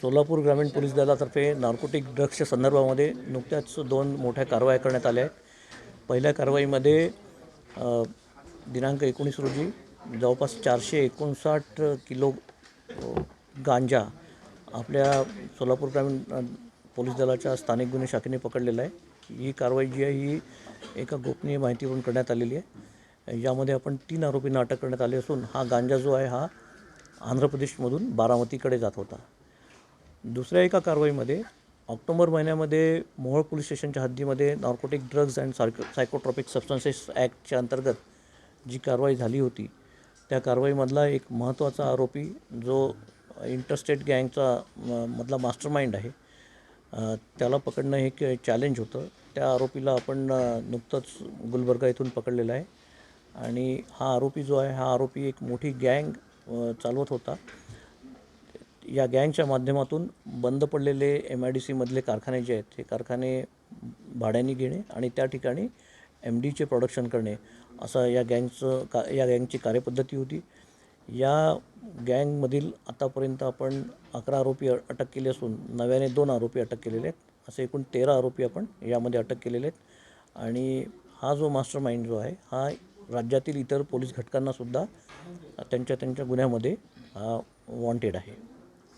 सोलापूर ग्रामीण पोलीस दलातर्फे नार्कोटिक ड्रग्सच्या संदर्भामध्ये नुकत्याच दोन मोठ्या कारवाया करण्यात आल्या आहेत. पहिल्या कारवाईमध्ये दिनांक एकोणीस रोजी जवळपास चारशे एकोणसाठ किलो गांजा आपल्या सोलापूर ग्रामीण पोलीस दलाच्या स्थानिक गुन्हे शाखेने पकडलेला आहे. ही कारवाई जी आहे ही एका गोपनीय माहितीवरून करण्यात आलेली आहे. यामध्ये आपण तीन आरोपींना अटक करण्यात आली असून हा गांजा जो आहे हा आंध्र प्रदेशमधून बारामतीकडे जात होता. दुसऱ्या एका कारवाईमध्ये ऑक्टोबर महिन्यामध्ये मोहोळ पोलीस स्टेशनच्या हद्दीमध्ये narcotic drugs and psycho psychotropic substances ॲक्टच्या अंतर्गत जी कारवाई झाली होती त्या कारवाईमधला एक महत्त्वाचा आरोपी जो इंटरस्टेट गँगचा म- मधला मास्टर माइंड आहे त्याला पकडणं हे एक चॅलेंज होतं. त्या आरोपीला आपण नुकतंच गुलबर्गा इथून पकडलेलं आहे. आणि हा आरोपी जो आहे हा आरोपी एक मोठी गँग चालवत होता. या गँगच्या माध्यमातून बंद पडलेले एम आय डी सीमधले कारखाने जे आहेत हे कारखाने भाड्याने घेणे आणि त्या ठिकाणी एम डीचे प्रोडक्शन करणे असं या गँगचं का या गँगची कार्यपद्धती होती. या गँगमधील आतापर्यंत आपण अकरा आरोपी अटक केले असून नव्याने दोन आरोपी अटक केलेले आहेत. असे एकूण तेरा आरोपी आपण यामध्ये अटक केलेले आहेत. आणि हा जो मास्टर माइंड जो आहे हा राज्यातील इतर पोलीस घटकांनासुद्धा त्यांच्या त्यांच्या गुन्ह्यामध्ये वॉन्टेड आहे.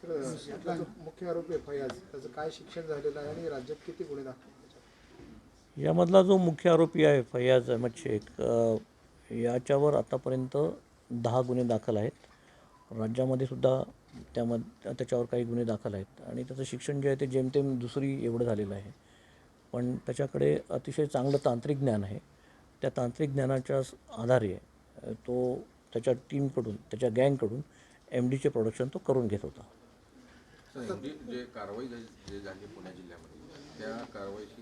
मुख्य आरोपी आहे फयाज त्याचं काय शिक्षण झालेलं आहे आणि राज्यात किती गुन्हे दाखल? यामधला जो मुख्य आरोपी आहे फैयाज अहमद शेख याच्यावर आतापर्यंत दहा गुन्हे दाखल आहेत. राज्यामध्ये सुद्धा त्यामध त्याच्यावर काही गुन्हे दाखल आहेत. आणि त्याचं शिक्षण जे आहे ते जेमतेम दुसरी एवढं झालेलं आहे. पण त्याच्याकडे अतिशय चांगलं तांत्रिक ज्ञान आहे. त्या तांत्रिक ज्ञानाच्या आधारे तो त्याच्या टीमकडून त्याच्या गँगकडून एम डीचे प्रोडक्शन तो करून घेत होता. जी जे कारवाई झाली पुणे जिल्ह्यामध्ये त्या कारवाईची